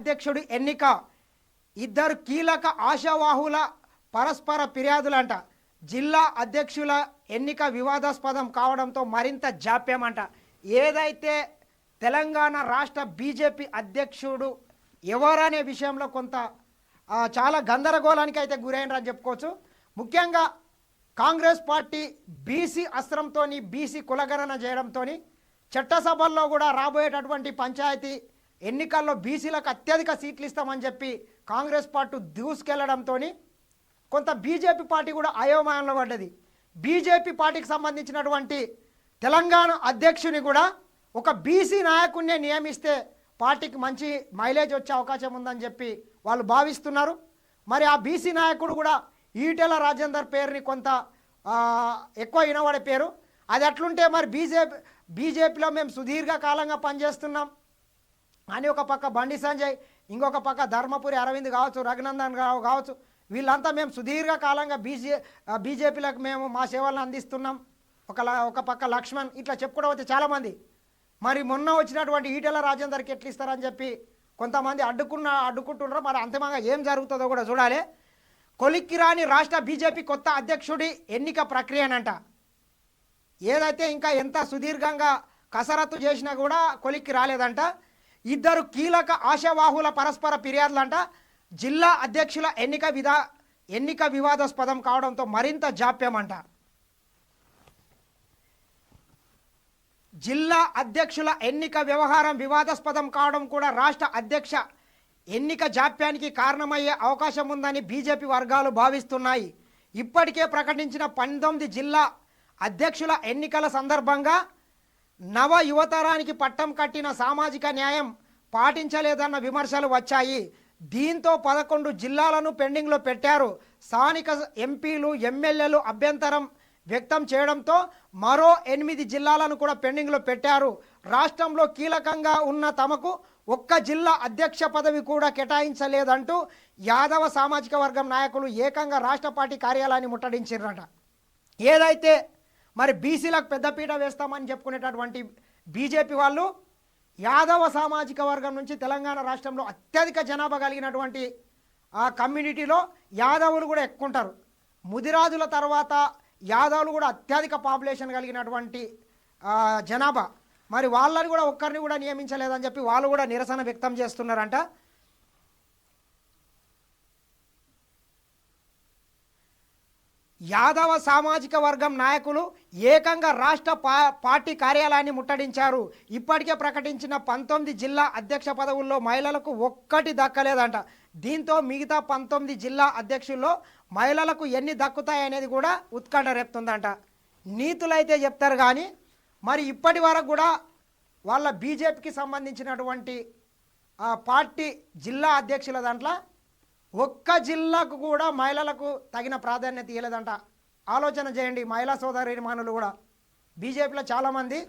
అధ్యక్షుడి ఎన్నిక. ఇద్దరు కీలక ఆశావాహుల పరస్పర ఫిర్యాదులంట. జిల్లా అధ్యక్షుల ఎన్నిక వివాదాస్పదం కావడంతో మరింత జాప్యమంట. ఏదైతే తెలంగాణ రాష్ట్ర బీజేపీ అధ్యక్షుడు ఎవరనే విషయంలో కొంత చాలా గందరగోళానికి అయితే గురైనరని చెప్పుకోవచ్చు. ముఖ్యంగా కాంగ్రెస్ పార్టీ బీసీ అస్త్రంతో బీసీ కులగణన చేయడంతో చట్టసభల్లో కూడా రాబోయేటటువంటి పంచాయతీ ఎన్నికల్లో బీసీలకు అత్యధిక సీట్లు ఇస్తామని చెప్పి కాంగ్రెస్ పార్టీ దూసుకెళ్ళడంతో కొంత బీజేపీ పార్టీ కూడా అయోమయంలో పడ్డది. బీజేపీ పార్టీకి సంబంధించినటువంటి తెలంగాణ అధ్యక్షుని కూడా ఒక బీసీ నాయకుడినే నియమిస్తే పార్టీకి మంచి మైలేజ్ వచ్చే అవకాశం ఉందని చెప్పి వాళ్ళు భావిస్తున్నారు. మరి ఆ బీసీ నాయకుడు కూడా ఈటెల రాజేందర్ పేరుని కొంత ఎక్కువ వినబడే పేరు. అది అట్లుంటే మరి బీజేపీ బీజేపీలో మేము సుదీర్ఘకాలంగా పనిచేస్తున్నాం. అని ఒక పక్క బండి సంజయ్ ఇంకొక పక్క ధర్మపురి అరవింద్ కావచ్చు రఘునందన్ రావు కావచ్చు వీళ్ళంతా మేము సుదీర్ఘ కాలంగా బీజే బీజేపీలకు మేము మా సేవలను అందిస్తున్నాం. ఒక ల- ఒక పక్క లక్ష్మణ్ ఇట్లా చెప్పుకోవడం వచ్చే చాలామంది మరి మొన్న వచ్చినటువంటి ఈటెల రాజేందర్కి ఎట్లు ఇస్తారని చెప్పి కొంతమంది అడ్డుకున్న అడ్డుకుంటున్నారు. మరి అంతిమంగా ఏం జరుగుతుందో కూడా చూడాలి. కొలిక్కి రాని రాష్ట్ర బీజేపీ కొత్త అధ్యక్షుడి ఎన్నిక ప్రక్రియనంట. ఏదైతే ఇంకా ఎంత సుదీర్ఘంగా కసరత్తు చేసినా కూడా కొలిక్కి రాలేదంట. ఇద్దరు కీలక ఆశావాహుల పరస్పర ఫిర్యాదులంట. జిల్లా అధ్యక్షుల ఎన్నిక విధా ఎన్నిక వివాదాస్పదం కావడంతో మరింత జాప్యమంట. జిల్లా అధ్యక్షుల ఎన్నిక వ్యవహారం వివాదాస్పదం కావడం కూడా రాష్ట్ర అధ్యక్ష ఎన్నిక జాప్యానికి కారణమయ్యే అవకాశం ఉందని బీజేపీ వర్గాలు భావిస్తున్నాయి. ఇప్పటికే ప్రకటించిన పంతొమ్మిది జిల్లా అధ్యక్షుల ఎన్నికల సందర్భంగా నవ యువతరానికి పట్టం కట్టిన సామాజిక న్యాయం పాటించలేదన్న విమర్శలు వచ్చాయి. దీంతో పదకొండు జిల్లాలను పెండింగ్లో పెట్టారు. స్థానిక ఎంపీలు ఎమ్మెల్యేలు అభ్యంతరం వ్యక్తం చేయడంతో మరో ఎనిమిది జిల్లాలను కూడా పెండింగ్లో పెట్టారు. రాష్ట్రంలో కీలకంగా ఉన్న తమకు ఒక్క జిల్లా అధ్యక్ష పదవి కూడా కేటాయించలేదంటూ యాదవ సామాజిక వర్గం నాయకులు ఏకంగా రాష్ట్ర పార్టీ కార్యాలయాన్ని ముట్టడించారట ఏదైతే మరి బీసీలకు పెద్దపీట వేస్తామని చెప్పుకునేటటువంటి బీజేపీ వాళ్ళు యాదవ సామాజిక వర్గం నుంచి తెలంగాణ రాష్ట్రంలో అత్యధిక జనాభా కలిగినటువంటి ఆ కమ్యూనిటీలో యాదవులు కూడా ఎక్కువ ఉంటారు ముదిరాజుల తర్వాత యాదవులు కూడా అత్యధిక పాపులేషన్ కలిగినటువంటి జనాభా. మరి వాళ్ళని కూడా ఒక్కరిని కూడా నియమించలేదని చెప్పి వాళ్ళు కూడా నిరసన వ్యక్తం చేస్తున్నారంట. యాదవ సామాజిక వర్గం నాయకులు ఏకంగా రాష్ట్ర పా పార్టీ కార్యాలయాన్ని ముట్టడించారు. ఇప్పటికే ప్రకటించిన పంతొమ్మిది జిల్లా అధ్యక్ష పదవుల్లో మహిళలకు ఒక్కటి దక్కలేదంట. దీంతో మిగతా పంతొమ్మిది జిల్లా అధ్యక్షుల్లో మహిళలకు ఎన్ని దక్కుతాయనేది కూడా ఉత్కంఠ రేపుతుందంట. నీతులైతే చెప్తారు కానీ మరి ఇప్పటి వరకు కూడా వాళ్ళ బీజేపీకి సంబంధించినటువంటి ఆ పార్టీ జిల్లా అధ్యక్షుల దాంట్లో ఒక్క జిల్లాకు కూడా మహిళలకు తగిన ప్రాధాన్యత ఇవ్వలేదంట ఆలోచన చేయండి మహిళా సోదరిమానులు కూడా. బీజేపీలో చాలామంది.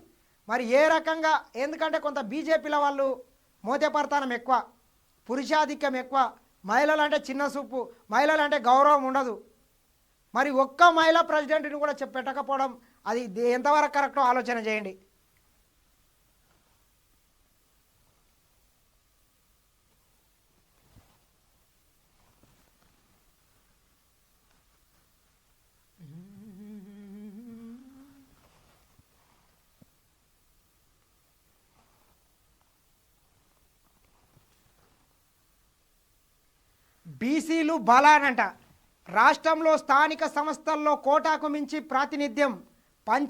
మరి ఏ రకంగా ఎందుకంటే కొంత బీజేపీల వాళ్ళు మోతేపడతానం ఎక్కువ. పురుషాధిక్యం ఎక్కువ. మహిళలు అంటే చిన్న చూపు మహిళలు అంటే గౌరవం ఉండదు. మరి ఒక్క మహిళా ప్రెసిడెంట్ని కూడా పెట్టకపోవడం అది దే- ఎంతవరకు కరెక్టో ఆలోచన చేయండి. బీసీలు బలానంట. రాష్ట్రంలో స్థానిక సంస్థల్లో కోటాకు మించి ప్రాతినిధ్యం పంచ